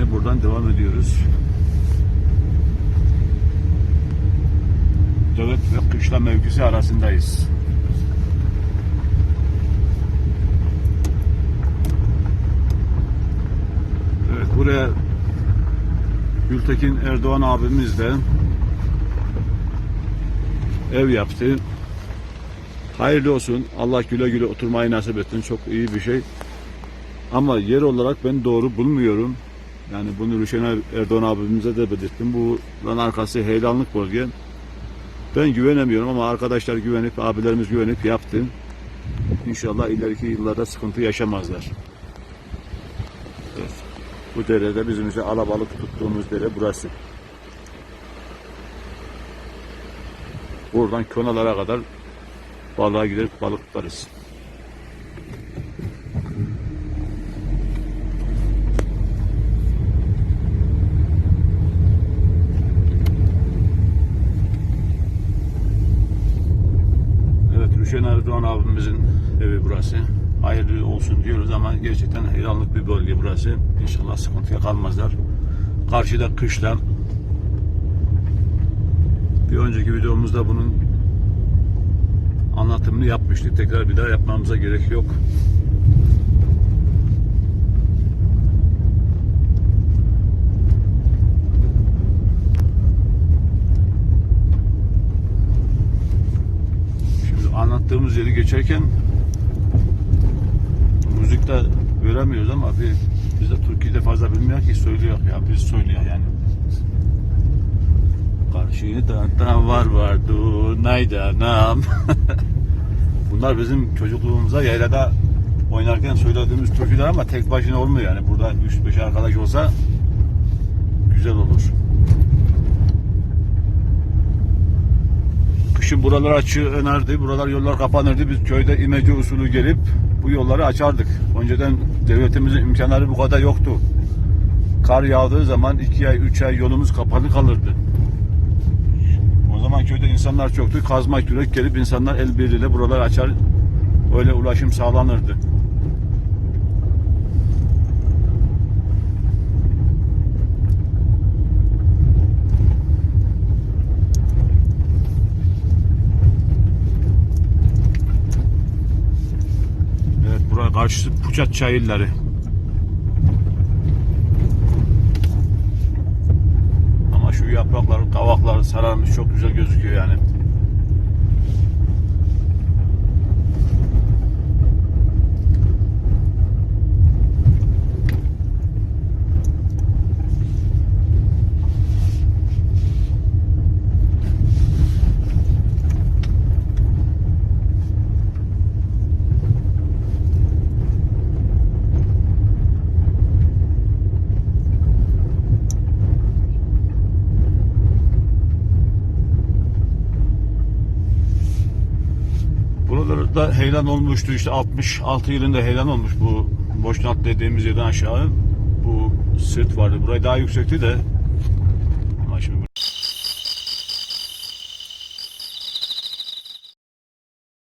yine buradan devam ediyoruz. Dövet ve kışla mevkisi arasındayız. Evet buraya Gültekin Erdoğan abimiz de ev yaptı. Hayırlı olsun. Allah güle güle oturmayı nasip etsin. Çok iyi bir şey. Ama yer olarak ben doğru bulmuyorum. Yani bunu Rüşen Erdoğan abimize de belirttim. Bu lan arkası heyelanlık bölge. Ben güvenemiyorum ama arkadaşlar güvenip, abilerimiz güvenip yaptı. İnşallah ileriki yıllarda sıkıntı yaşamazlar. Evet. Bu derede bizim işte alabalık tuttuğumuz dere burası. Buradan konalara kadar balığa gidip balık tutarız. Evet Rüşen Erdoğan abimizin evi burası. Hayırlı olsun diyoruz ama gerçekten hayranlık bir bölge burası. İnşallah sıkıntıya kalmazlar. Karşıda kışla bir önceki videomuzda bunun anlatımını yapmıştık. Tekrar bir daha yapmamıza gerek yok. Şimdi anlattığımız yeri geçerken müzikte göremiyoruz ama bir biz de Türkiye'de fazla bilmiyor ki söylüyor ya biz söylüyor yani. Karşıda da var vardı naydanam. Bunlar bizim çocukluğumuza yaylada oynarken söylediğimiz türküler ama tek başına olmuyor yani. Burada 3-5 arkadaş olsa güzel olur. Kışın buralar açılırdı, buralar yollar kapanırdı. Biz köyde imece usulü gelip bu yolları açardık. Önceden devletimizin imkanları bu kadar yoktu. Kar yağdığı zaman 2 ay, 3 ay yolumuz kapalı kalırdı. O zaman köyde insanlar çoktu. Kazma kürek gelip insanlar el birliğiyle buraları açar. Öyle ulaşım sağlanırdı. Evet buraya karşısı Puçat Çayırları. Ama şu yaprakları, kavakları sararmış çok güzel gözüküyor yani. Da heyelan olmuştu. İşte 66 yılında heyelan olmuş bu Boşnat dediğimiz yerden aşağı. Bu sırt vardı. Burayı daha yüksekti de. Ama şimdi